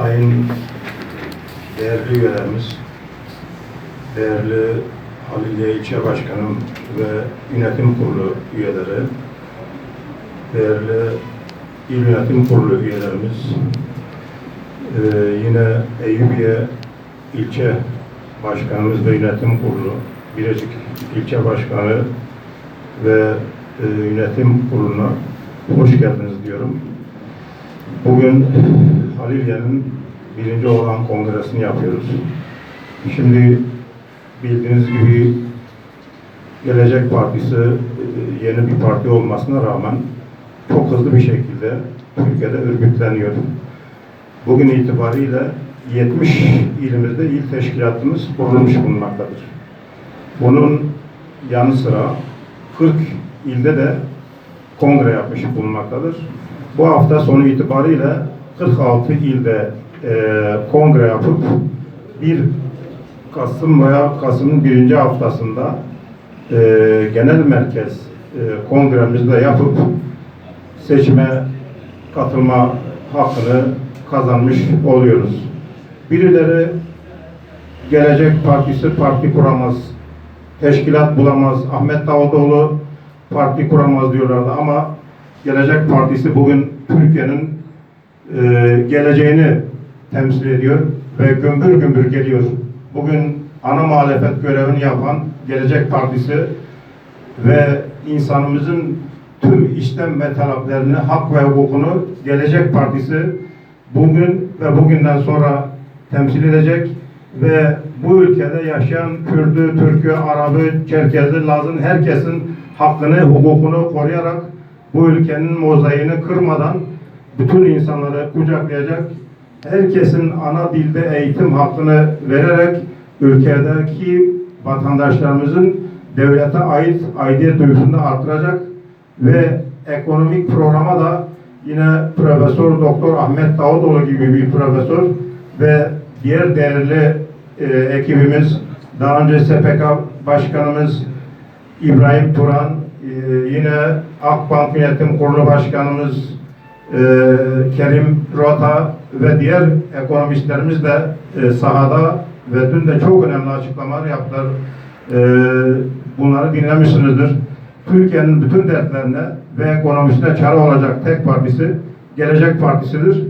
sayın değerli üyelerimiz, değerli Haliliye İlçe Başkanım ve Yönetim Kurulu üyeleri, değerli İl Yönetim Kurulu üyelerimiz, ee, yine Eyüpiye İlçe Başkanımız ve Yönetim Kurulu, Birecik İlçe Başkanı ve e, Yönetim Kurulu'na hoş geldiniz diyorum. Bugün Halilye'nin birinci olan kongresini yapıyoruz. Şimdi bildiğiniz gibi Gelecek Partisi e, yeni bir parti olmasına rağmen çok hızlı bir şekilde Türkiye'de örgütleniyor. Bugün itibariyle 70 ilimizde il teşkilatımız kurulmuş bulunmaktadır. Bunun yanı sıra 40 ilde de kongre yapmış bulunmaktadır. Bu hafta sonu itibariyle 46 ilde e, kongre yapıp 1 Kasım veya Kasım'ın birinci haftasında e, genel merkez e, kongremizde yapıp seçime katılma hakkını kazanmış oluyoruz. Birileri Gelecek Partisi parti kuramaz, teşkilat bulamaz, Ahmet Davutoğlu parti kuramaz diyorlardı ama Gelecek Partisi bugün Türkiye'nin e, geleceğini temsil ediyor ve gümbür gümbür geliyor. Bugün ana muhalefet görevini yapan Gelecek Partisi ve insanımızın tüm işlem ve taleplerini, hak ve hukukunu Gelecek Partisi bugün ve bugünden sonra temsil edecek ve bu ülkede yaşayan Kürdü, Türk'ü, Arap'ı, Çerkez'i, Laz'ın herkesin hakkını, hukukunu koruyarak bu ülkenin mozaiğini kırmadan bütün insanları kucaklayacak, herkesin ana dilde eğitim hakkını vererek ülkedeki vatandaşlarımızın devlete ait aidiyet duygusunu artıracak ve ekonomik programa da yine Profesör Doktor Ahmet Davutoğlu gibi bir profesör ve diğer değerli e, ekibimiz daha önce SPK Başkanımız İbrahim Turan, yine Akbank Yönetim Kurulu Başkanımız e, Kerim Rota ve diğer ekonomistlerimiz de e, sahada ve dün de çok önemli açıklamalar yaptılar. E, bunları dinlemişsinizdir. Türkiye'nin bütün dertlerine ve ekonomisine çare olacak tek partisi Gelecek Partisi'dir.